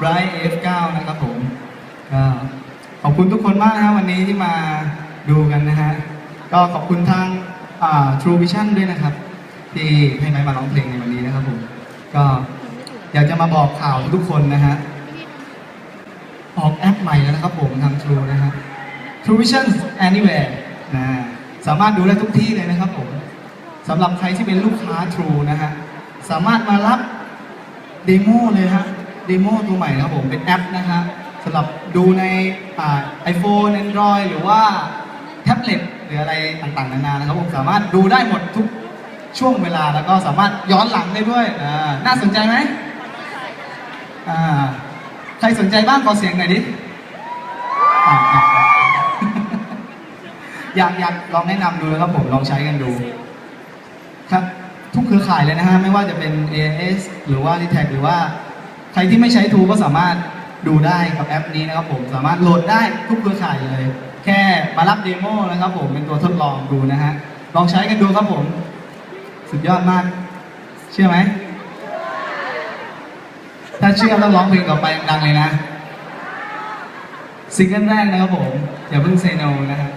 Bright F9 นะครับผมก็ขอบคุณทุกคนมากนะวันนี้ที่มาดูกันนะฮะ ก็ขอบคุณทางอ่า True Vision ด้วยนะครับ ที่ให้ไม้มาร้องเพลงในวันนี้นะครับผมก็อยากจะมาบอกข่าวทุกคนนะฮะ ออกแอปใหม่แล้วนะครับผมทาง True นะฮะ True Vision Anywhere นะสามารถดูได้ทุกที่เลยนะครับผมสำหรับใครที่เป็นลูกค้า True นะฮะ สามารถมารับเดโมเลยฮะ เดโมตัวใหม่นะครับผมเป็นแอปนะฮะสำหรับดูในไอโฟน Android หรือว่าแท็บเล็ตหรืออะไรต่างๆนานานะครับผมสามารถดูได้หมดทุกช่วงเวลาแล้วก็สามารถย้อนหลังได้ด้วยน่าสนใจไหมใครสนใจบ้างขอเสียงหน่อยดิอยากอยากลองแนะนำดูนะครับผมลองใช้กันดู ครับ ทุกเครือข่ายเลยนะฮะ ไม่ว่าจะเป็น AS หรือว่า d t แทหรือว่า ใครที่ไม่ใช้ทูก็สามารถดูได้กับแอปนี้นะครับผมสามารถโหลดได้ทุกเครือข่ายเลย แค่มารับเดโมนะครับผมเป็นตัวทดลองดูนะฮะลองใช้กันดูครับผม สุดยอดมาก เชื่อไหม ถ้าเชื่อต้องร้องเพลงต่อไปดังเลยนะซิงเกิลแรกนะครับผม อย่าเพิ่งเซโนนะฮะ